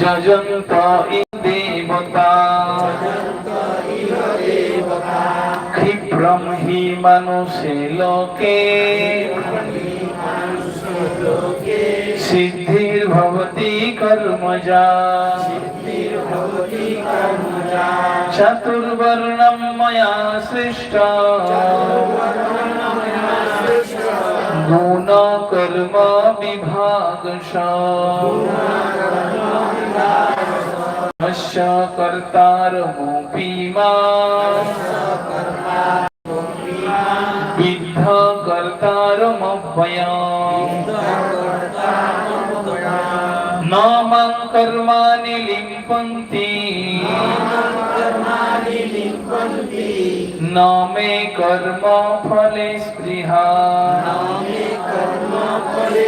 যজন্ত দেবতা। ক্ষিপ্রম হি মানুষে লোকে। সিদ্ধির্ভবতি কর্মজা। চতুর্বর্ণম ময়া সৃষ্ট। গুণ কর্ম বিভাগ কর্তারমপি মা বিদ্ধ কর্তারমভ্যয়ম ন মাং কর্মাণি লিম্পন্তি ন মে কর্ম ফলে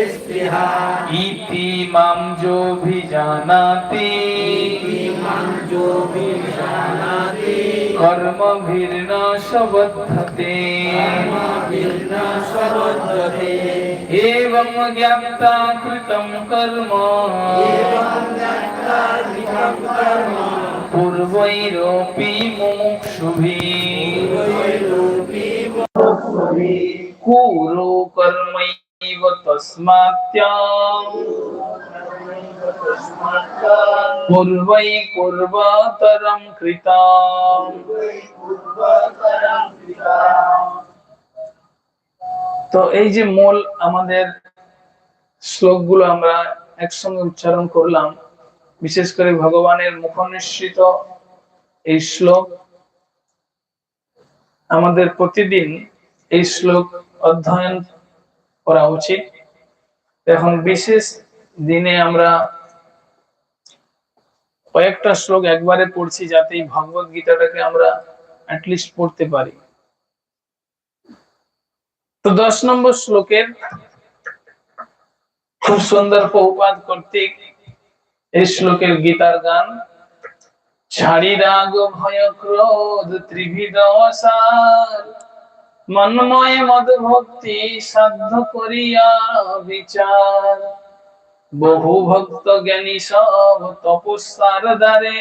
স্পৃহা ইতি মাম যোভিজানাতি কর্মভির্ন সবদ্ধতে एवं ज्ञाता कृतं कर्म পূর্বৈরপি মুমুক্ষুভি কুরু কর্মৈব তস্মাত্যাম পূর্বৈ পূর্বতরম কৃতাম তো এই যে মূল আমাদের শ্লোকগুলো আমরা একসঙ্গে উচ্চারণ করলাম বিশেষ করে ভগবানের মুখনিসৃত এই শ্লোক, আমাদের প্রতিদিন এই শ্লোক অধ্যয়ন করা উচিত। এখন বিশেষ দিনে আমরা কয়েকটা শ্লোক একবারে পড়ছি যাতে এই ভগবত গীতাটাকে আমরা পড়তে পারি। তো দশ নম্বর শ্লোকের খুব সুন্দর পৌপাত কর্তৃক এই শ্লোকের গীতার গান, ছাড়ি রাগ, ভয়, ক্রোধ ত্রিভিদ অসার, মন্ময় মদ ভক্তি সাধ্য করিয়া বিচার। বহু ভক্ত জ্ঞানী সব তপস্যার দ্বারে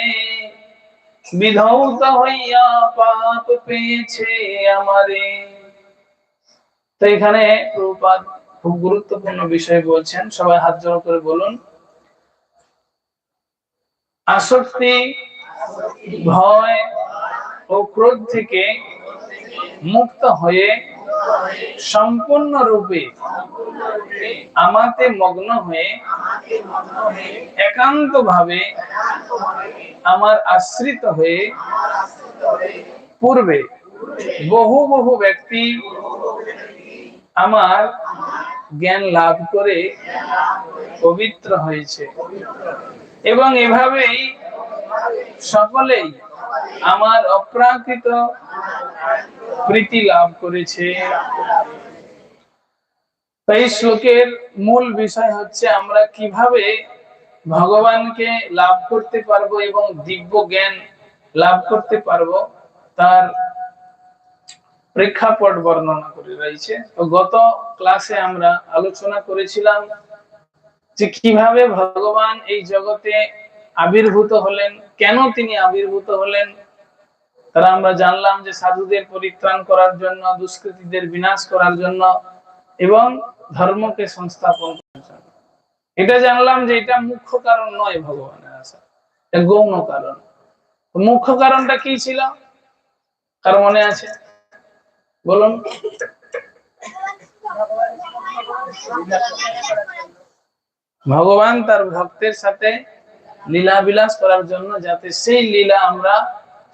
বিধৌত হইয়া পাপ পেয়েছে আমারে। তো এখানে খুব গুরুত্বপূর্ণ বিষয় বলছেন। সবাই হাত জড়ো করে বলুন। আসক্তি, ভয় ও ক্রোধ থেকে মুক্ত হয়ে সম্পূর্ণ রূপে আমাতে মগ্ন হয়ে একান্ত ভাবে আমার আশ্রিত হয়ে পূর্বে বহু বহু ব্যক্তি আমার জ্ঞান লাভ করে পবিত্র হয়েছে। এবং এভাবেই সকলেই আমার অপ্রাকৃত প্রীতি লাভ করেছে। এই শ্লোকের মূল বিষয় হচ্ছে আমরা কীভাবে ভগবানকে লাভ করতে পারব এবং দিব্য জ্ঞান লাভ করতে পারব তার প্রেক্ষাপট বর্ণনা করে রয়েছে। তো গত ক্লাসে আমরা আলোচনা করেছিলাম যে কীভাবে ভগবান এই জগতে আবির্ভূত হলেন, কেন তিনি আবির্ভূত হলেন, তারা আমরা জানলাম যে সাধুদের পরিত্রাণ করার জন্য, দুষ্কৃতীদের বিনাশ করার জন্য এবং ধর্মকে সংস্থাপন করার জন্য। এটা জানলাম যে এটা মুখ্য কারণ নয় ভগবানের আসা গৌণ কারণ। মুখ্য কারণটা কি ছিল? কার মনে আছে? বলুন। ভগবান তার ভক্তের সাথে লীলা বিলাস করার জন্য যাতে সেই লীলা আমরা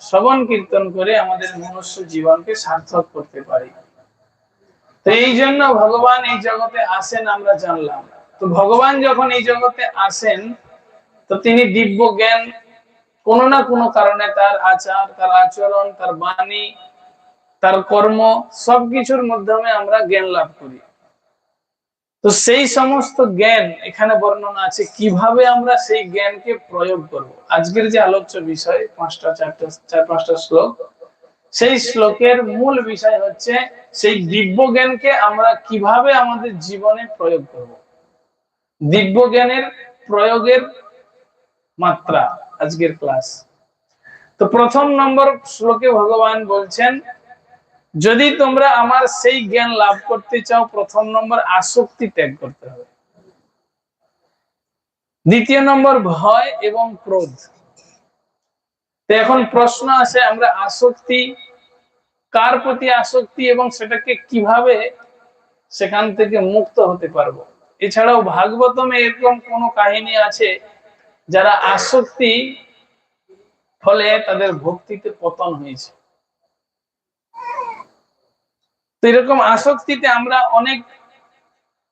শ্রবণ কীর্তন করে আমাদের মনুষ্য জীবনকে সার্থক করতে পারি। তো এই জন্য ভগবান এই জগতে আসেন আমরা জানলাম। তো ভগবান যখন এই জগতে আসেন, তো তিনি দিব্য জ্ঞান, কোনো না কোনো কারণে তার আচার, তার আচরণ, তার বাণী, তার কর্ম সবকিছুর মাধ্যমে আমরা জ্ঞান লাভ করি। তো সেই সমস্ত জ্ঞান এখানে বর্ণনা আছে, কীভাবে আমরা সেই জ্ঞানকে প্রয়োগ করব? আজকের যে আলোচ্য বিষয়, পাঁচটা, চারটা, চার, পাঁচটা শ্লোক, সেই শ্লোকের মূল বিষয় হচ্ছে সেই দিব্য জ্ঞানকে আমরা কীভাবে আমাদের জীবনে প্রয়োগ করব? দিব্য জ্ঞানের প্রয়োগের মাত্রা আজকের ক্লাস। তো প্রথম নম্বর শ্লোকে ভগবান বলছেন যদি তোমরা আমার সেই জ্ঞান লাভ করতে চাও, প্রথম নম্বর আসক্তি ত্যাগ করতে হবে। দ্বিতীয় নম্বর ভয় এবং ক্রোধ। তো এখন প্রশ্ন আছে, আমরা আসক্তি, কার প্রতি আসক্তি এবং সেটাকে কীভাবে সেখান থেকে মুক্ত হতে পারব? এছাড়াও ভাগবতমে এরকম কোন কাহিনী আছে যারা আসক্তি ফলে তাদের ভক্তিতে পতন হয়েছে। তো এরকম আসক্তিতে আমরা অনেক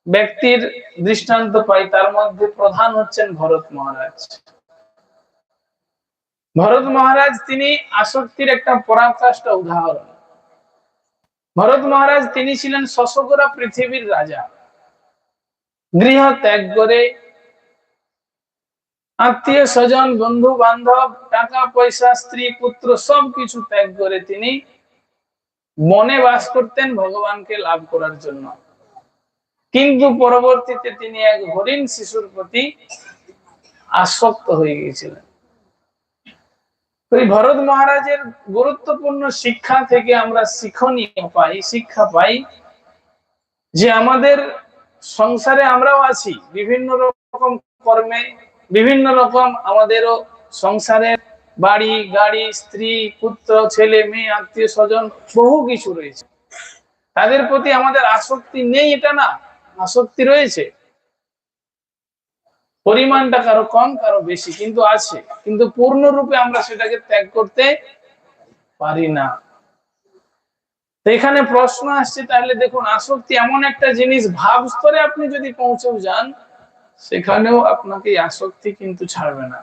ব্যক্তির দৃষ্টান্ত পাই, তার মধ্যে প্রধান হচ্ছেন ভরত মহারাজ। ভরত মহারাজ তিনি আসক্তির একটা পরাকাষ্ঠা উদাহরণ। ভরত মহারাজ তিনি ছিলেন শশকরা পৃথিবীর রাজা। গৃহ ত্যাগ করে আত্মীয় স্বজন বন্ধু বান্ধব টাকা পয়সা স্ত্রী পুত্র সবকিছু ত্যাগ করে তিনি মনে বাস করতেন ভগবানকে লাভ করার জন্য। কিন্তু পরবর্তীতে তিনি এক হরিণ শিশুর প্রতি আসক্ত হয়ে গিয়েছিলেন। ভরত মহারাজের গুরুত্বপূর্ণ শিক্ষা থেকে আমরা শিক্ষণীয় পাই, শিক্ষা পাই যে আমাদের সংসারে আমরাও আছি, বিভিন্ন রকম কর্মে, বিভিন্ন রকম আমাদেরও সংসারের বাড়ি, গাড়ি, স্ত্রী, পুত্র, ছেলে, মেয়ে, আত্মীয় স্বজন, বহু কিছু রয়েছে। তাদের প্রতি আমাদের আসক্তি নেই, এটা না। আসক্তি রয়েছে। পরিমাণটা কারও কম, কারও বেশি, কিন্তু আছে। কিন্তু পূর্ণরূপে আমরা সেটাকে ত্যাগ করতে পারি না। এখানে প্রশ্ন আসছে, তাহলে দেখুন, আসক্তি এমন একটা জিনিস, ভাব স্তরে আপনি যদি পৌঁছেও যান, সেখানেও আপনাকে আসক্তি কিন্তু ছাড়বে না।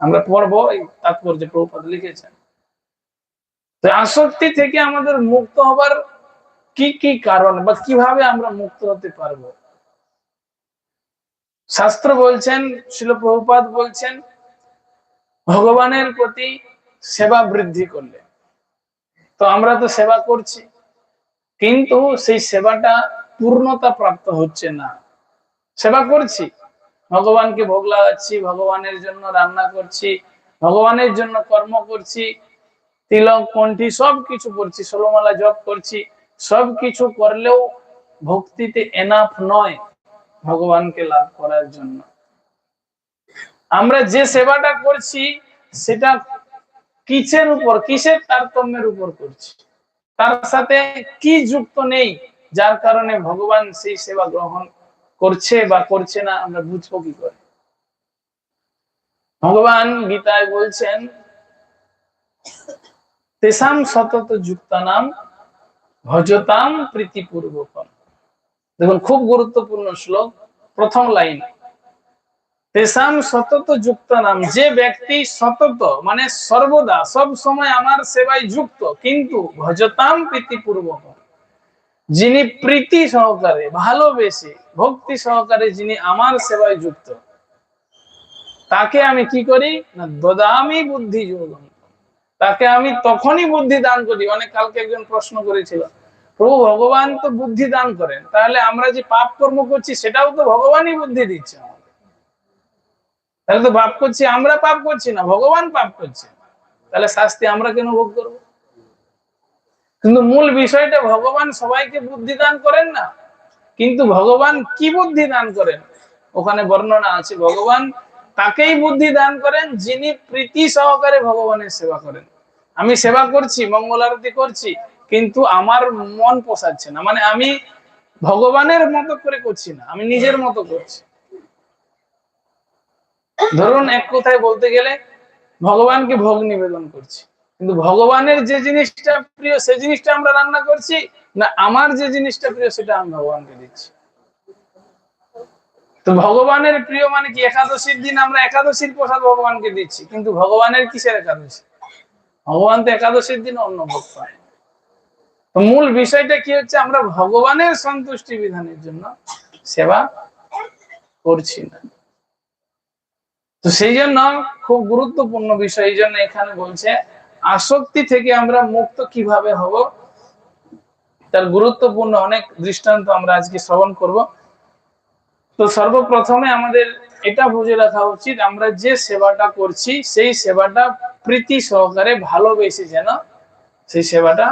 আমরা পড়ব এই তাৎপর্য প্রভুপাদ লিখেছেন। তো আসক্তি থেকে আমাদের মুক্ত হবার কি কি কারণ বা কীভাবে আমরা মুক্ত হতে পারব? শাস্ত্র বলছেন, শিল প্রভুপাদ বলছেন, ভগবানের প্রতি সেবা বৃদ্ধি করলে। তো আমরা তো সেবা করছি, কিন্তু সেই সেবাটা পূর্ণতা প্রাপ্ত হচ্ছে না। সেবা করছি ভগবানকে ভোগ লাগাচ্ছি, ভগবানের জন্য রান্না করছি, ভগবানের জন্য কর্ম করছি, তিলক, কণ্ঠি সব কিছু করছি, ষোলমালা জপ করছি সব কিছু করলেও ভক্তিতে এনাফ নয় ভগবানকে লাভ করার জন্য। আমরা যে সেবাটা করছি, সেটা কিসের উপর, কিসের তারতম্যের উপর করছি? তার সাথে কি যুক্ত নেই, যার কারণে ভগবান সেই সেবা গ্রহণ করছে বা করছে না, আমরা বুঝব কি করে? ভগবান গীতায় বলছেন, তেসাম সতত যুক্তানাম ভজতাম প্রীতিপূর্বকম। দেখুন, খুব গুরুত্বপূর্ণ শ্লোক, প্রথম লাইন। তেসাম সতত যুক্ত নাম যে ব্যক্তি সতত মানে সর্বদা, সব সময় আমার সেবায় যুক্ত, কিন্তু ভজতাম প্রীতিপূর্বক যিনি প্রীতি সহকারে, ভালোবেসে, ভক্তি সহকারে যিনি আমার সেবায় যুক্ত, তাকে আমি কি করি? না দদামি বুদ্ধি যোগম তাকে আমি তখনই বুদ্ধি দান করি। অনেক কালকে একজন প্রশ্ন করেছিল, প্রভু, ভগবান তো বুদ্ধি দান করেন। তাহলে আমরা যে পাপ কর্ম করছি, সেটাও তো ভগবানই বুদ্ধি দিচ্ছে তাহলে তো পাপ করছি, আমরা পাপ করছি না, ভগবান পাপ করছে। তাহলে শাস্তি আমরা কেন ভোগ করব? কিন্তু মূল বিষয়টা ভগবান সবাইকে বুদ্ধি দান করেন না। কিন্তু ভগবান কি বুদ্ধি দান করেন? ওখানে বর্ণনা আছে, ভগবান তাকেই বুদ্ধি দান করেন যিনি প্রীতি সহকারে ভগবানের সেবা করেন। আমি সেবা করছি, মঙ্গল আরতি করছি, কিন্তু আমার মন পোষাচ্ছে না। মানে আমি ভগবানের মতো করে করছি না, আমি নিজের মতো করছি। ধরুন এক কথায় বলতে গেলে, ভগবানকে ভোগ নিবেদন করছি। কিন্তু ভগবানের যে জিনিসটা প্রিয় সেই জিনিসটা আমরা রান্না করছি না আমার যে জিনিসটা প্রিয়, সেটা আমি ভগবানকে দিচ্ছি। তো ভগবানের প্রিয় মানে কি? একাদশীর দিন আমরা একাদশীর প্রসাদ ভগবানকে দিচ্ছি, কিন্তু ভগবানের কিসের একাদশী? ভগবান তো একাদশীর দিন অন্য ভোগ পায়। মূল বিষয়টা কি হচ্ছে? আমরা ভগবানের সন্তুষ্টি বিধানের জন্য সেবা করছি না। তো সেই জন্য খুব গুরুত্বপূর্ণ বিষয়, এই জন্য এখানে বলছে আসক্তি থেকে আমরা মুক্ত কীভাবে হব? তার গুরুত্বপূর্ণ অনেক দৃষ্টান্ত আমরা আজকে শ্রবণ করব। তো সর্বপ্রথমে আমাদের এটা বুঝে রাখা উচিত, আমরা যে সেবাটা করছি, সেই সেবাটা প্রীতি সহকারে ভালোবেসে যেন সেই সেবাটা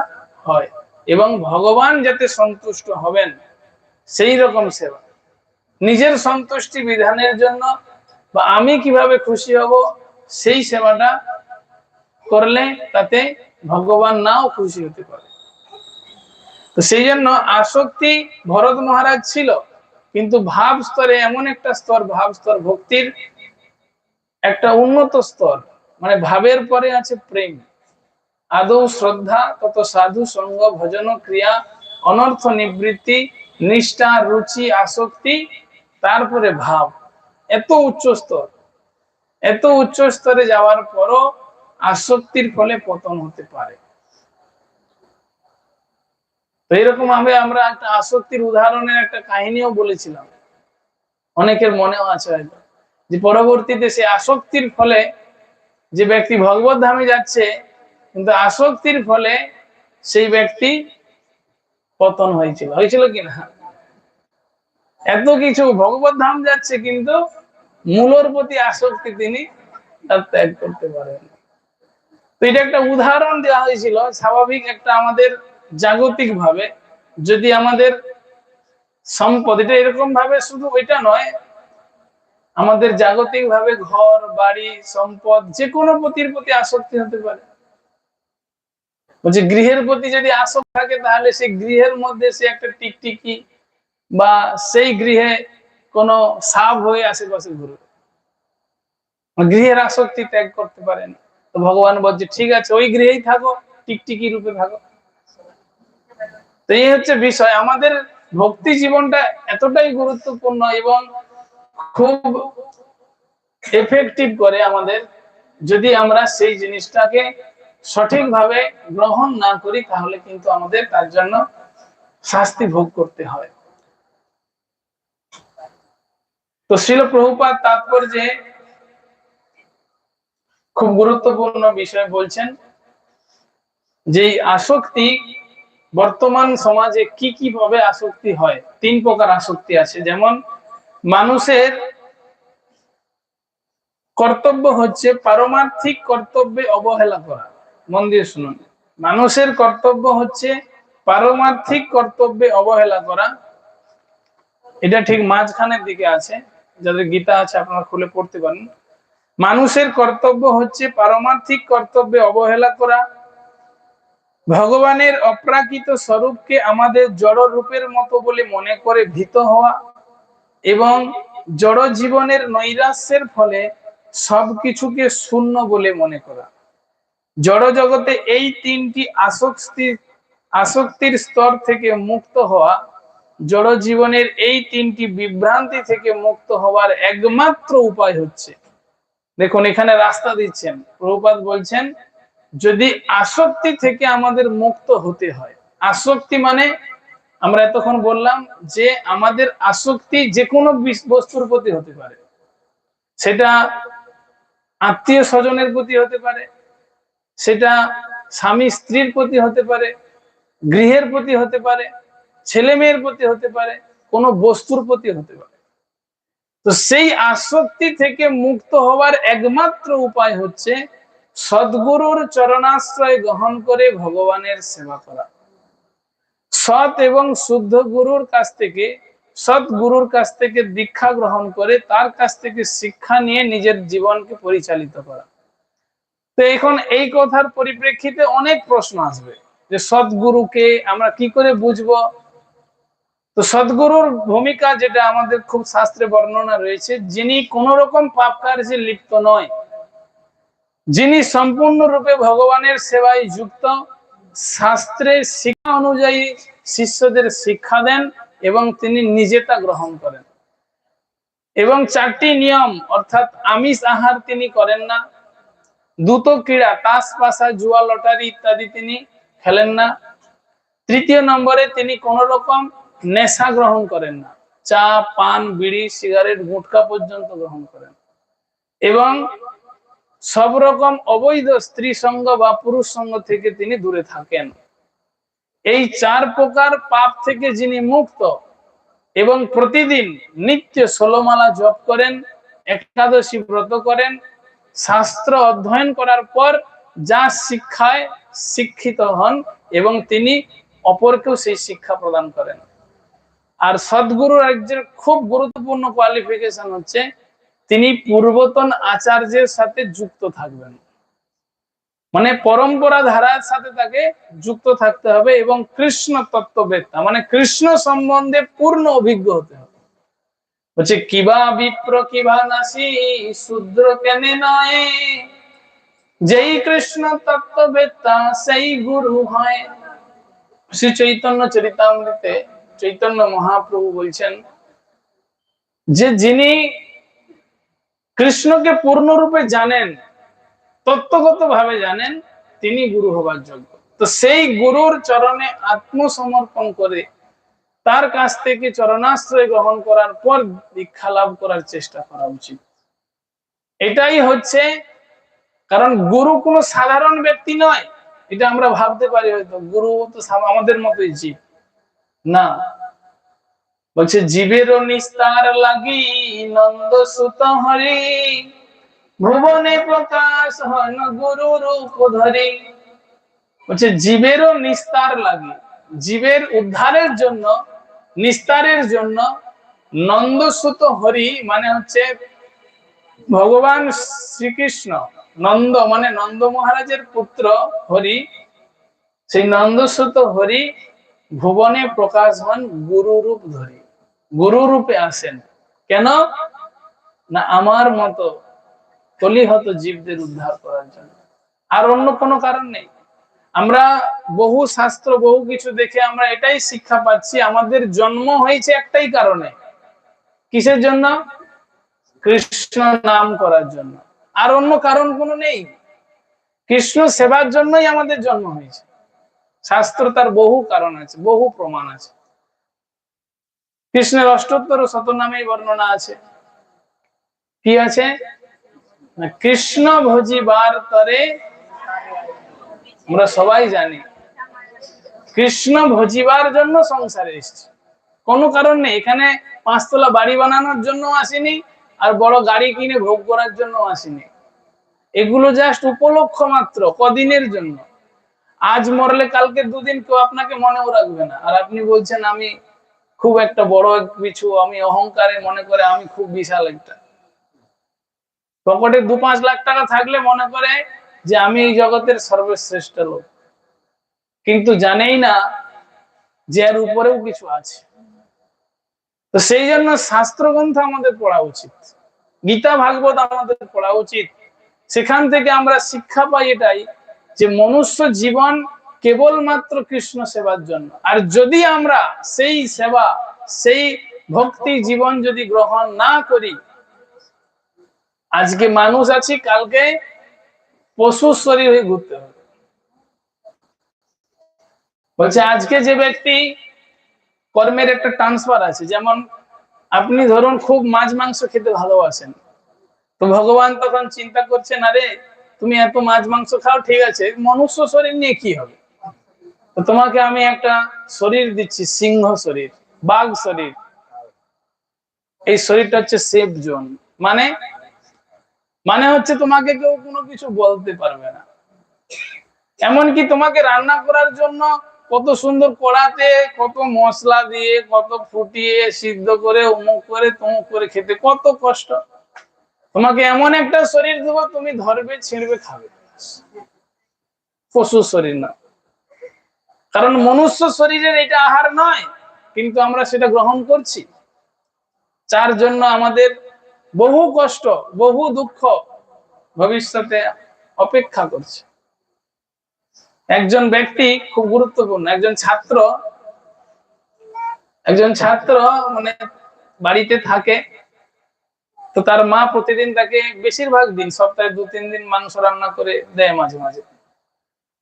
হয় এবং ভগবান যাতে সন্তুষ্ট হবেন, সেই রকম সেবা। নিজের সন্তুষ্টি বিধানের জন্য বা আমি কীভাবে খুশি হব, সেই সেবাটা করলে তাতে ভগবান নাও খুশি হতে পারে। তো সেই জন্য আসক্তি ভরত মহারাজ ছিল, কিন্তু ভাব স্তরে এমন একটা স্তর, ভাব স্তর ভক্তির একটা উন্নত স্তর মানে ভাবের পরে আছে প্রেম। আদৌ শ্রদ্ধা, তত সাধু, সঙ্গ, ভজন, ক্রিয়া, অনর্থ নিবৃত্তি, নিষ্ঠা, রুচি, আসক্তি, তারপরে ভাব। এত উচ্চ স্তর। এত উচ্চ স্তরে যাওয়ার পরও আসক্তির ফলে পতন হতে পারে। তো এরকম ভাবে আমরা একটা আসক্তির উদাহরণের একটা কাহিনীও বলেছিলাম। অনেকের মনেও আছে হয়তো। যে পরবর্তীতে সে আসক্তির ফলে যে ব্যক্তি ভগবত ধামে যাচ্ছে, কিন্তু আসক্তির ফলে সেই ব্যক্তি পতন হয়েছিল। হয়েছিল কি না? এত কিছু ভগবত ধাম যাচ্ছে, কিন্তু মূলর প্রতি আসক্তি তিনি তার ত্যাগ করতে পারেন। তো এটা একটা উদাহরণ দেওয়া হয়েছিল, স্বাভাবিক একটা আমাদের জাগতিক ভাবে যদি আমাদের সম্পদ, এটা এরকম ভাবে শুধু এটা নয়, আমাদের জাগতিক ভাবে ঘর, বাড়ি, সম্পদ যে কোনো পতির প্রতি আসক্তি হতে পারে। বলছে, গৃহের প্রতি যদি আসক্ত থাকে, তাহলে সেই গৃহের মধ্যে সে একটা টিকটিকি বা সেই গৃহে কোন সাপ হয়ে আশেপাশে ঘুরবে। গৃহের আসক্তি ত্যাগ করতে পারেন তো ভগবান বলছে, ঠিক আছে, ওই গৃহেই থাকো, টিকটিকি রূপে থাকো তো এই হচ্ছে বিষয়। আমাদের ভক্তি জীবনটা এতটাই গুরুত্বপূর্ণ এবং খুব এফেক্টিভ করে আমাদের, যদি আমরা সেই জিনিসটাকে সঠিকভাবে গ্রহণ না করি, তাহলে কিন্তু আমাদের তার জন্য শাস্তি ভোগ করতে হয়। তো শিল প্রভুপাত তাৎপর্যে খুব গুরুত্বপূর্ণ বিষয় বলছেন যে আসক্তি বর্তমান সমাজে কি কি ভাবে আসক্তি হয়? তিন প্রকার আসক্তি আছে। যেমন মানুষের কর্তব্য হচ্ছে পারমার্থিক কর্তব্যে অবহেলা করা। মন দিয়ে শুনুন। মানুষের কর্তব্য হচ্ছে পারমার্থিক কর্তব্যে অবহেলা করা। এটা ঠিক মাঝখানের দিকে আছে। যাদের গীতা আছে, আপনারা খুলে পড়তে পারেন। মানুষের কর্তব্য হচ্ছে পারমার্থিক কর্তব্যে অবহেলা করা। ভগবানের অপ্রাকৃত স্বরূপকে আমাদের জড় রূপের মতো বলে মনে করে ভীত হওয়া এবং জড় জীবনের নৈরাশ্যের ফলে সবকিছুকে শূন্য বলে মনে করা। জড় জগতে এই তিনটি আসক্তি, আসক্তির স্তর থেকে মুক্ত হওয়া জড় জীবনের এই তিনটি বিভ্রান্তি থেকে মুক্ত হওয়ার একমাত্র উপায় হচ্ছে দেখুন, এখানে রাস্তা দিচ্ছেন। প্রভুপাত বলছেন, যদি আসক্তি থেকে আমাদের মুক্ত হতে হয়, আসক্তি মানে আমরা এতক্ষণ বললাম যে আমাদের আসক্তি যে কোনো বস্তুর প্রতি হতে পারে। সেটা আত্মীয় স্বজনের প্রতি হতে পারে, সেটা স্বামী স্ত্রীর প্রতি হতে পারে, গৃহের প্রতি হতে পারে ছেলে মেয়ের প্রতি হতে পারে, কোনো বস্তুর প্রতি হতে পারে। তো সেই আসক্তি থেকে মুক্ত হওয়ার একমাত্র উপায় হচ্ছে সদ্গুরুর চরণাশ্রয় গ্রহণ করে ভগবানের সেবা করা। সৎ এবং শুদ্ধ গুরুর কাছ থেকে, সৎ গুরুর কাছ থেকে দীক্ষা গ্রহণ করে তার কাছ থেকে শিক্ষা নিয়ে নিজের জীবনকে পরিচালিত করা। তো এখন এই কথার পরিপ্রেক্ষিতে অনেক প্রশ্ন আসবে যে সদ্গুরুকে আমরা কি করে বুঝব? তো সদ্গুরুর ভূমিকা যেটা আমাদের খুব শাস্ত্রে বর্ণনা রয়েছে, যিনি কোন রকম পাপ কার্যে লিপ্ত নয়। যিনি সম্পূর্ণরূপে ভগবানের সেবায় যুক্ত শাস্ত্রের শিক্ষা অনুযায়ী শিষ্যদের শিক্ষা দেন এবং তিনি নিজে তা গ্রহণ করেন। এবং চারটি নিয়ম, অর্থাৎ আমিষ আহার তিনি করেন না দ্রুত ক্রীড়া, তাস পাশা জুয়া, লটারি ইত্যাদি তিনি খেলেন না। তৃতীয় নম্বরে তিনি কোন রকম নেশা গ্রহণ করেন না। চা, পান, বিড়ি, সিগারেট, গুটকা পর্যন্ত গ্রহণ করেন। এবং সব রকম অবৈধ স্ত্রী সঙ্গ বা পুরুষ সঙ্গ থেকে তিনি দূরে থাকেন। এই চার প্রকার পাপ থেকে যিনি মুক্ত এবং প্রতিদিন নিত্য ষোলমালা জপ করেন, একাদশী ব্রত করেন, শাস্ত্র অধ্যয়ন করার পর যা শিক্ষায় শিক্ষিত হন এবং তিনি অপরকেও সেই শিক্ষা প্রদান করেন। আর সদ্গুরুর একজন খুব গুরুত্বপূর্ণ কোয়ালিফিকেশন হচ্ছে, তিনি পূর্বতন আচার্যের সাথে যুক্ত থাকবেন। মানে পরম্পরা ধারার সাথে তাকে যুক্ত থাকতে হবে এবং কৃষ্ণ তত্ত্ববেত্তা মানে কৃষ্ণ সম্বন্ধে পূর্ণ অভিজ্ঞ হতে হবে। হচ্ছে কিবা বিপ্র, কিবা নাসি, শূদ্র কেনে নয়। যেই কৃষ্ণ তত্ত্ববেত্তা, সেই গুরু হয়। শ্রী চৈতন্য চরিতামৃতে চৈতন্য মহাপ্রভু বলছেন যে যিনি কৃষ্ণকে পূর্ণরূপে জানেন তত্ত্বগত ভাবে জানেন, তিনি গুরু হবার যোগ্য। তো সেই গুরুর চরণে আত্মসমর্পণ করে তার কাছ থেকে চরণাশ্রয় গ্রহণ করার পর দীক্ষা লাভ করার চেষ্টা করা উচিত। এটাই হচ্ছে, কারণ গুরু কোনো সাধারণ ব্যক্তি নয়। এটা আমরা ভাবতে পারি হয়তো গুরু তো আমাদের মতোই জীব। না। বলছে, জীবেরও নিস্তার লাগি নন্দ সুত হরি, ভুবনে প্রকাশ হন গুরু রূপ ধরি। বলছে, জীবেরও নিস্তার লাগে, জীবের উদ্ধারের জন্য, নিস্তারের জন্য নন্দসুত হরি মানে হচ্ছে ভগবান শ্রীকৃষ্ণ, নন্দ মানে নন্দ মহারাজের পুত্র হরি। সেই নন্দসুত হরি ভুবনে প্রকাশ হন গুরু রূপ ধরি। গুরু রূপে আসেন। কেন? না, আমার মতো কলিহত জীবদের উদ্ধার করার জন্য। আর অন্য কোনো কারণ নেই। আমরা বহু শাস্ত্র, বহু কিছু দেখে আমরা এটাই শিক্ষা পাচ্ছি, আমাদের জন্ম হয়েছে একটাই কারণে। কিসের জন্য? কৃষ্ণ নাম করার জন্য। আর অন্য কারণ কোনো নেই। কৃষ্ণ সেবার জন্যই আমাদের জন্ম হয়েছে। শাস্ত্র তার বহু কারণ আছে, বহু প্রমাণ আছে। কৃষ্ণের অষ্টোত্তর শতনামেই বর্ণনা আছে। কি আছে? না কৃষ্ণ ভজিবার তরে, আমরা সবাই জানি, কৃষ্ণ ভজিবার জন্য সংসারে এসছে। কোনো কারণ নেই, এখানে পাঁচতলা বাড়ি বানানোর জন্য আসেনি, আর বড় গাড়ি কিনে ভোগ করার জন্য আসেনি। এগুলো জাস্ট উপলক্ষ মাত্র, কদিনের জন্য। আজ মরলে কালকে দুদিন কেউ আপনাকে মনেও রাখবে না। আর আপনি বলছেন, আমি খুব একটা বড় কিছু আমি অহংকারে মনে করে আমি খুব বিশাল একটা। পকেটে দু পাঁচ লাখ টাকা থাকলে মনে করে যে, আমি এই জগতের সর্বশ্রেষ্ঠ লোক। কিন্তু জানেই না যে এর উপরেও কিছু আছে। তো সেই জন্য শাস্ত্রগ্রন্থ আমাদের পড়া উচিত। গীতা ভাগবত আমাদের পড়া উচিত। সেখান থেকে আমরা শিক্ষা পাই এটাই যে মনুষ্য জীবন কেবলমাত্র কৃষ্ণ সেবার জন্য। আর যদি আমরা সেই সেবা, সেই ভক্তি জীবন যদি গ্রহণ না করি, আজকে মানুষ আছি, কালকে পশু শরীর হয়ে ঘুরতে হবে। বলছে, আজকে যে ব্যক্তি কর্মের একটা ট্রান্সফার আছে, যেমন আপনি ধরুন খুব মাছ, মাংস খেতে ভালোবাসেন, তো ভগবান তখন চিন্তা করছেন, আরে তুমি এত মাছ, মাংস খাও, ঠিক আছে। মনুষ্য শরীর নিয়ে কি হবে? তোমাকে আমি একটা শরীর দিচ্ছি, সিংহ শরীর, বাঘ শরীর। এই শরীরটা হচ্ছে সেফ জোন মানে? মানে হচ্ছে তোমাকে কেউ কোনো কিছু বলতে পারবে না। এমনকি তোমাকে রান্না করার জন্য কত সুন্দর কড়াতে, কত মশলা দিয়ে, কত ফুটিয়ে, সিদ্ধ করে, অমুক করে, তমুক করে খেতে কত কষ্ট। তোমাকে এমন একটা শরীর দেবো, তুমি ধরবে, ছিঁড়বে, খাবে। পশু শরীর না। কারণ মনুষ্য শরীরের এটা আহার নয়, কিন্তু আমরা সেটা গ্রহণ করছি। যার জন্য আমাদের বহু কষ্ট, বহু দুঃখ ভবিষ্যতে অপেক্ষা করছে। একজন ব্যক্তি খুব গুরুত্বপূর্ণ, একজন ছাত্র একজন ছাত্র মানে বাড়িতে থাকে তো তার মা প্রতিদিন তাকে বেশিরভাগ দিন, সপ্তাহে দু, তিন দিন মাংস রান্না করে দেয় মাঝে মাঝে।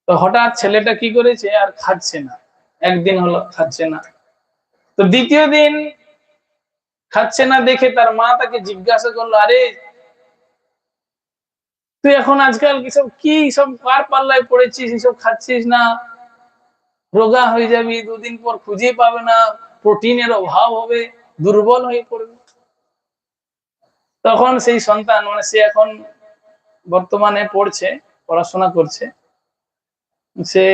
তো হঠাৎ ছেলেটা কি করেছে? আর খাচ্ছে না। একদিন হলো খাচ্ছে না। তো দ্বিতীয় দিন খাচ্ছে না দেখে তার মা তাকে জিজ্ঞাসা করল, আরে, তুই এখন আজকাল কিসব কি সব কার পাল্লায় পড়েছিস? এসব খাচ্ছিস না? রোগা হয়ে যাবি, দুদিন পর খুঁজে পাবে না। প্রোটিনের অভাব হবে, দুর্বল হয়ে পড়বে। তখন সেই সন্তান মানে সে এখন বর্তমানে পড়ছে, পড়াশোনা করছে, সে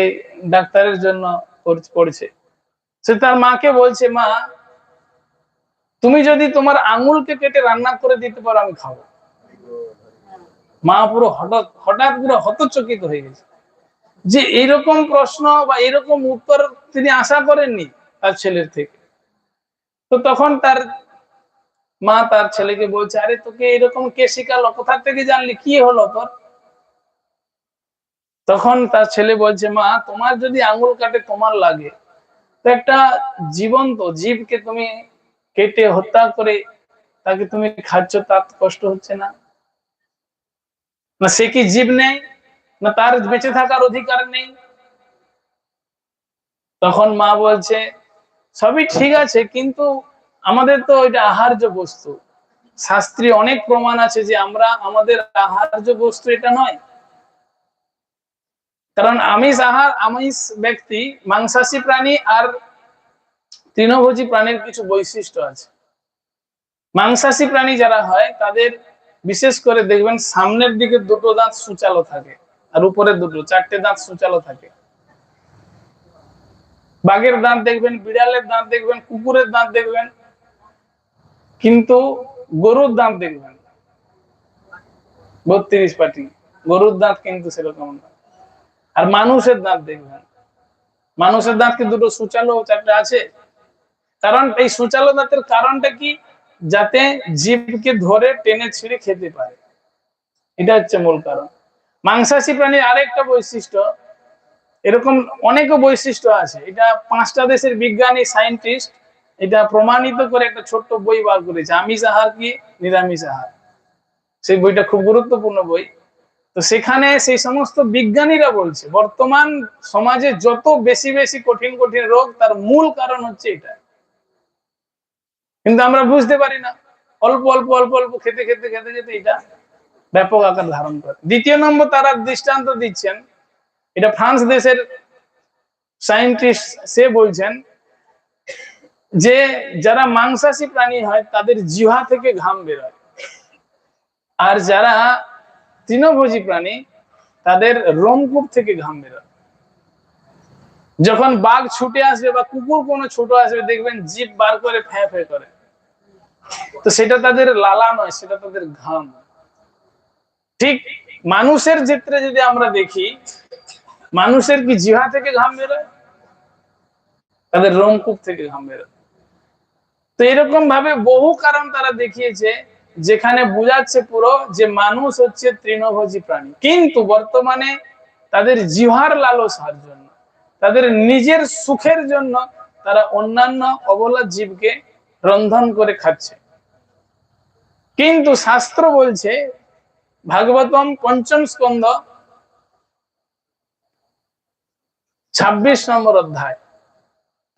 ডাক্তারের জন্য পড়ছে। সে তার মাকে বলছে, মা, তুমি যদি তোমার আঙুলকে কেটে রান্না করে দিতে পারো, আমি খাব। মা পুরো হঠাৎ হঠাৎ পুরো হতচকিত হয়ে গেছে। যে এইরকম প্রশ্ন বা এরকম উত্তর তিনি আশা করেননি তার ছেলের থেকে। তো তখন তার মা তার ছেলেকে বলছে, আরে তোকে এরকম কে শিখালো? কোথা থেকে জানলি? কি হলো তোর? তখন তার ছেলে বলছে, মা, তোমার যদি আঙুল কাটে, তোমার লাগে। তো একটা জীবন্ত জীবকে তুমি কেটে হত্যা করে তাকে তুমি খাচ্ছ, তার কষ্ট হচ্ছে না। না, সে কি জীব নেই? না, তার বেঁচে থাকার অধিকার নেই? তখন মা বলছে, সবই ঠিক আছে, কিন্তু আমাদের তো এটা আহার্য বস্তু। শাস্ত্রীয় অনেক প্রমাণ আছে যে আমরা, আমাদের আহার্য বস্তু এটা নয়। কারণ আমিষ আহার, আমিষ ব্যক্তি, মাংসাশী প্রাণী আর তৃণভোজী প্রাণীর কিছু বৈশিষ্ট্য আছে। মাংসাশী প্রাণী যারা হয়, তাদের বিশেষ করে দেখবেন সামনের দিকে দুটো দাঁত সুচালো থাকে আর উপরে দুটো, চারটে দাঁত সুচালো থাকে। বাঘের দাঁত দেখবেন, বিড়ালের দাঁত দেখবেন, কুকুরের দাঁত দেখবেন কিন্তু গরুর দাঁত দেখবেন। বত্রিশ পাটি। গরুর দাঁত কিন্তু সেরকম না। আর মানুষের দাঁত দেখবেন। মানুষের দাঁত কি দুটো সুচালো চারটে আছে? কারণ এই সুচালো দাঁতের কারণটা কি? যাতে জীবকে ধরে টেনে ছিঁড়ে খেতে পারে। এটা হচ্ছে মূল কারণ। মাংসাশী প্রাণীর আরেকটা বৈশিষ্ট্য, এরকম অনেক বৈশিষ্ট্য আছে। এটা পাঁচটা দেশের বিজ্ঞানী, সায়েন্টিস্ট এটা প্রমাণিত করে একটা ছোট্ট বই বার করেছে, আমিষ আহার কি? নিরামিষ আহার। সেই বইটা খুব গুরুত্বপূর্ণ বই। তো সেখানে সেই সমস্ত বিজ্ঞানীরা বলছে, বর্তমান সমাজে যত বেশি বেশি কঠিন কঠিন রোগ, তার মূল কারণ হচ্ছে এটা। কিন্তু আমরা বুঝতে পারি না। অল্প অল্প অল্প অল্প খেতে খেতে খেতে খেতে এটা ব্যাপক আকার ধারণ করে। দ্বিতীয় নম্বর তারা দৃষ্টান্ত দিচ্ছেন, এটা ফ্রান্স দেশের সায়েন্টিস্ট সে বলছেন যে যারা মাংসাশী প্রাণী হয়, তাদের জিহা থেকে ঘাম বেরোয়। আর যারা তৃণভোজী প্রাণী, তাদের রোমকূপ থেকে ঘাম বেরোয়। যখন বাঘ ছুটে আসবে বা কুকুর কোনো ছোট আসবে, দেখবেন জিভ বার করে ফ্যাঁ ফ্যাঁ করে। তো সেটা তাদের লালা নয়, সেটা তাদের ঘাম। ঠিক মানুষের ক্ষেত্রে যদি আমরা দেখি, মানুষের কি জিহা থেকে ঘাম বেরোয়? তাদের রোমকূপ থেকে ঘাম বেরোয়। তো এরকম ভাবে বহু কারণ তারা দেখিয়েছে, যেখানে বোঝাচ্ছে পুরো যে মানুষ হচ্ছে তৃণভোজী প্রাণী। কিন্তু বর্তমানে তাদের জিহার লালসার জন্য, তাদের নিজের সুখের জন্য তারা অন্যান্য অবলা জীবকে রন্ধন করে খাচ্ছে। কিন্তু শাস্ত্র বলছে, ভাগবতম পঞ্চম স্কন্ধ ছাব্বিশ নম্বর অধ্যায়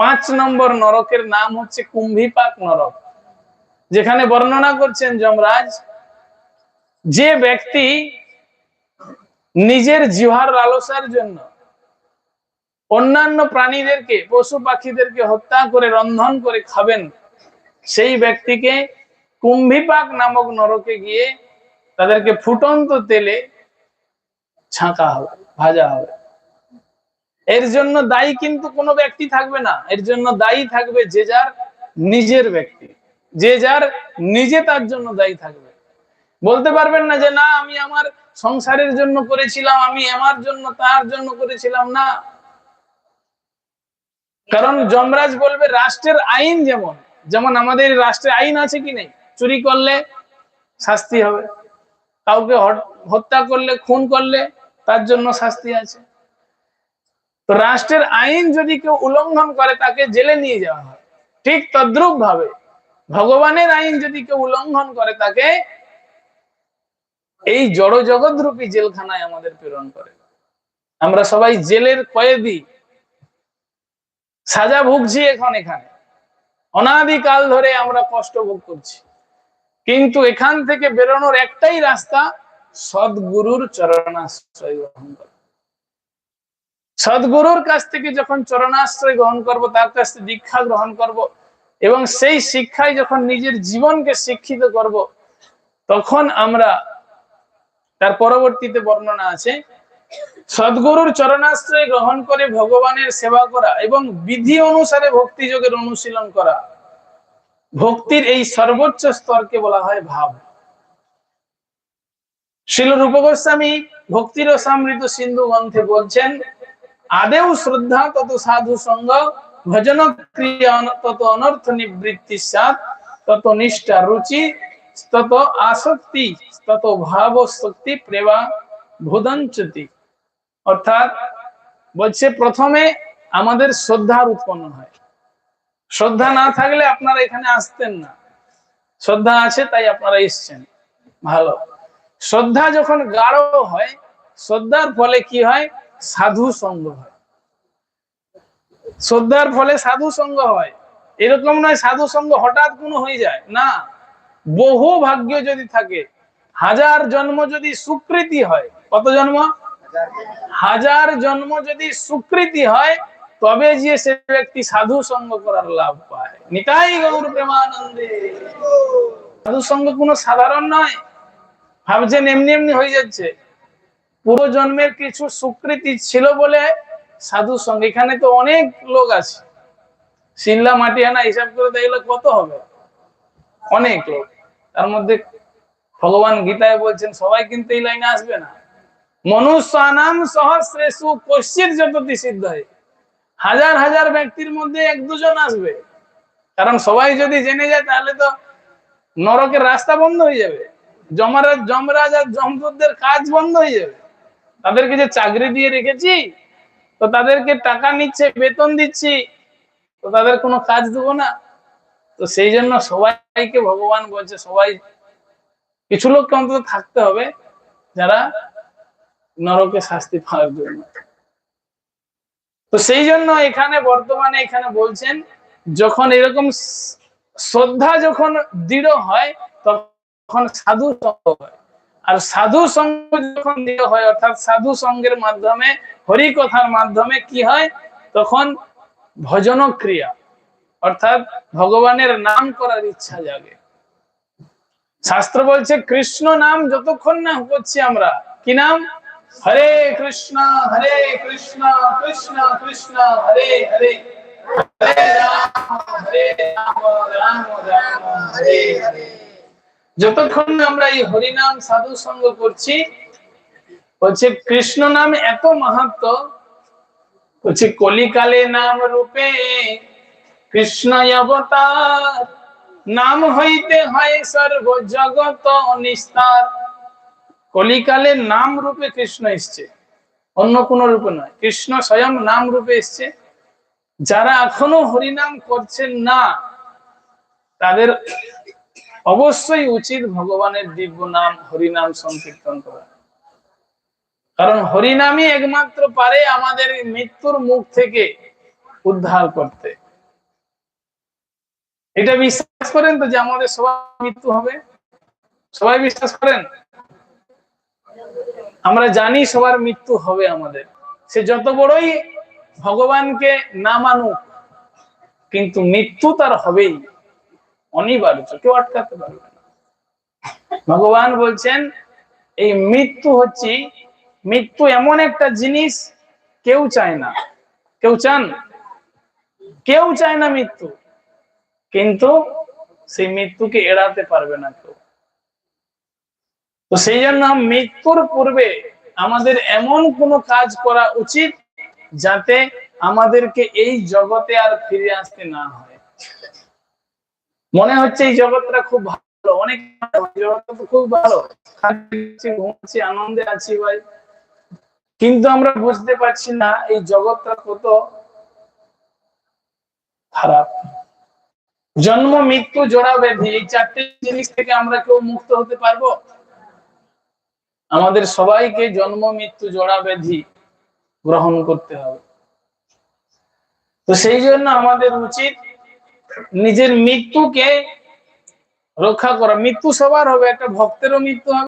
পাঁচ নম্বর নরকের নাম হচ্ছে কুম্ভিপাক নরক, যেখানে বর্ণনা করছেন যমরাজ, যে ব্যক্তি নিজের জিহার লালসার জন্য অন্যান্য প্রাণীদেরকে, পশু পাখিদেরকে হত্যা করে, রন্ধন করে খাবেন, সেই ব্যক্তিকে কুম্ভিপাক নামক নরকে গিয়ে তাদেরকে ফুটন্ত তেলে ছাঁকা হবে, ভাজা হবে। এর জন্য দায়ী কিন্তু কোনো ব্যক্তি থাকবে না। এর জন্য দায়ী থাকবে যে যার নিজের ব্যক্তি। যে যার নিজে তার জন্য দায়ী থাকবে। বলতে পারবেন না যে, না, আমি আমার সংসারের জন্য করেছিলাম, আমি আমার জন্য, তার জন্য করেছিলাম। না। কারণ যমরাজ বলবে, রাষ্ট্রের আইন যেমন যেমন আমাদের রাষ্ট্রের আইন আছে কি নেই? চুরি করলে শাস্তি হবে। কাউকে হত্যা করলে, খুন করলে তার জন্য শাস্তি আছে। তো রাষ্ট্রের আইন যদি কেউ উল্লঙ্ঘন করে, তাকে জেলে নিয়ে যাওয়া হয়। ঠিক তদ্রুপ ভাবে ভগবানের আইন যদি কেউ উল্লঙ্ঘন করে, তাকে এই জড় জগৎ রূপী জেলখানায় আমাদের প্রেরণ করে। আমরা সবাই জেলের কয়েদি, সাজা ভুগছি এখন এখানে। অনাদিকাল ধরে আমরা কষ্ট ভোগ করছি। কিন্তু এখান থেকে বেরোনোর একটাই রাস্তা সদ্গুরুর চরণাশ্রয় গ্রহণ করা। সদ্গুরুর কাছ থেকে যখন চরণাশ্রয় গ্রহণ করব, তার কাছ থেকে দীক্ষা গ্রহণ করব এবং সেই শিক্ষায় যখন নিজের জীবনকে শিক্ষিত করব, তখন আমরা তার পরবর্তীতে বর্ণনা আছে, সদ্গুরুর চরণাশ্রয় গ্রহণ করে ভগবানের সেবা করা এবং বিধি অনুসারে ভক্তি যোগের অনুশীলন করা। ভক্তির এই সর্বোচ্চ স্তরকে বলা হয় ভাব। শিল রূপ গোস্বামী ভক্তির সমৃদ্ধ সিন্ধু গ্রন্থে বলছেন আদেও শ্রদ্ধা তত সাধু সঙ্গ, ভজন ক্রিয়া তত অনর্থ নিবৃত্তি সাত তত নিষ্ঠা রুচি তত আসক্তি তত ভাব শক্তি প্রেমা ভুদঞ্চতি। অর্থাৎ বলছে প্রথমে আমাদের শ্রদ্ধার উৎপন্ন হয়। শ্রদ্ধা না থাকলে আপনারা এখানে আসতেন না। শ্রদ্ধা আছে, তাই আপনারা এসছেন। ভালো। শ্রদ্ধা যখন গাঢ় হয়, শ্রদ্ধার ফলে কি হয়? সাধু সঙ্গ হয়। শ্রদ্ধার ফলে সাধু সঙ্গ হয়। এরকম নয়, সাধু সঙ্গ হঠাৎ কোনো হয়ে যায়। না, বহু ভাগ্য যদি থাকে, হাজার জন্ম যদি সুকৃতি হয়, কত জন্ম? হাজার জন্ম যদি সুকৃতি হয়, তবে যে সে ব্যক্তি সাধু সঙ্গ করার লাভ পায়। নিতাই গৌর প্রেমানন্দে। সাধু সঙ্গ কোনো সাধারণ নয়। ভাবছেন এমনি এমনি হয়ে যাচ্ছে। পুরো জন্মের কিছু সুকৃতি ছিল বলে সাধু সঙ্গ। এখানে তো অনেক লোক আছে। শিল্লা মাটি আনা হিসাব করে দেখলে কত হবে? অনেক লোক। তার মধ্যে ভগবান গীতায় বলছেন, সবাই কিন্তু এই লাইনে আসবে না। মনুষ্যানাম সহস্রেশু কশ্চিত যততি সিদ্ধ হয়, হাজার হাজার ব্যক্তির মধ্যে এক দুজন আসবে। কারণ সবাই যদি জেনে যায়, তাহলে তো নরকের রাস্তা বন্ধ হয়ে যাবে। জমরাজ জমরাজ আর জমদূতদের কাজ বন্ধ হয়ে যাবে। তাদেরকে যে চাকরি দিয়ে রেখেছি, তো তাদেরকে টাকা নিচ্ছে, বেতন দিচ্ছি, তো তাদের কোনো কাজ দেবো না। তো সেই জন্য সবাইকে ভগবান বলছে, সবাই কিছু লোককে অন্তত থাকতে হবে, যারা নরকে শাস্তি পাওয়ার জন্য। তো সেই জন্য এখানে বর্তমানে এখানে বলছেন, যখন এরকম শ্রদ্ধা যখন দৃঢ় হয়, তখন সাধু হয়। আর সাধু সঙ্গ যখন দৃঢ় হয়, অর্থাৎ সাধু সঙ্গের মাধ্যমে হরি কথার মাধ্যমে কি হয়? তখন ভজন ক্রিয়া অর্থাৎ ভগবানের নাম করার ইচ্ছা জাগে। শাস্ত্র বলছে, কৃষ্ণ নাম যতক্ষণ না করছি আমরা। কি নাম? হরে কৃষ্ণ হরে কৃষ্ণ কৃষ্ণ কৃষ্ণ, হরে হরে। হরে রাম হরে রাম রাম রাম, হরে হরে। যতক্ষণ আমরা এই হরিনাম সাধু সঙ্গ করছি হচ্ছে কৃষ্ণ নাম এত মাহাত্ম হচ্ছে কলিকালে নাম রূপে কৃষ্ণ অবতার, নাম হইতে হয় সর্ব জগত নিস্তার। কলিকালে নাম রূপে কৃষ্ণ এসছে, অন্য কোন রূপে নয়, কৃষ্ণ স্বয়ং নাম রূপে এসছে। যারা এখনও হরিনাম করছেন না, তাদের অবশ্যই উচিত ভগবানের দিব্য নাম, হরিনাম সংকীর্তন করা। কারণ হরিনামই একমাত্র পারে আমাদের মৃত্যুর মুখ থেকে উদ্ধার করতে। এটা বিশ্বাস করেন তো যে আমাদের সবার মৃত্যু হবে? সবাই বিশ্বাস করেন? আমরা জানি সবার মৃত্যু হবে আমাদের। সে যত বড়ই ভগবানকে না মানুক, কিন্তু মৃত্যু তার হবেই। অনিবার্য, কেউ আটকাতে পারবে না। ভগবান বলছেন, এই মৃত্যু হচ্ছে, মৃত্যু এমন একটা জিনিস, কেউ চায় না। কেউ চান? কেউ চায় না মৃত্যু। কিন্তু সেই মৃত্যুকে এড়াতে পারবে না কেউ। তো সেই জন্য মৃত্যুর পূর্বে আমাদের এমন কোনো কাজ করা উচিত যাতে আমাদেরকে এই জগতে আর ফিরে আসতে না হয়। মনে হচ্ছে এই জগৎটা খুব ভালো। অনেক জগৎটা খুব ভালো। ঘুমাচ্ছি, আনন্দে আছি ভাই। কিন্তু আমরা বুঝতে পারছি না এই জগৎটা কত খারাপ। জন্ম, মৃত্যু, জোড়া ব্যাধি, এই চারটে জিনিস থেকে আমরা কেউ মুক্ত হতে পারব? আমাদের সবাইকে জন্ম, মৃত্যু, জোড়া ব্যাধি গ্রহণ করতে হবে। তো সেই জন্য আমাদের উচিত নিজের মৃত্যুকে রক্ষা করা। মৃত্যু সবার হবে একটা ভক্তেরও মৃত্যু হবে।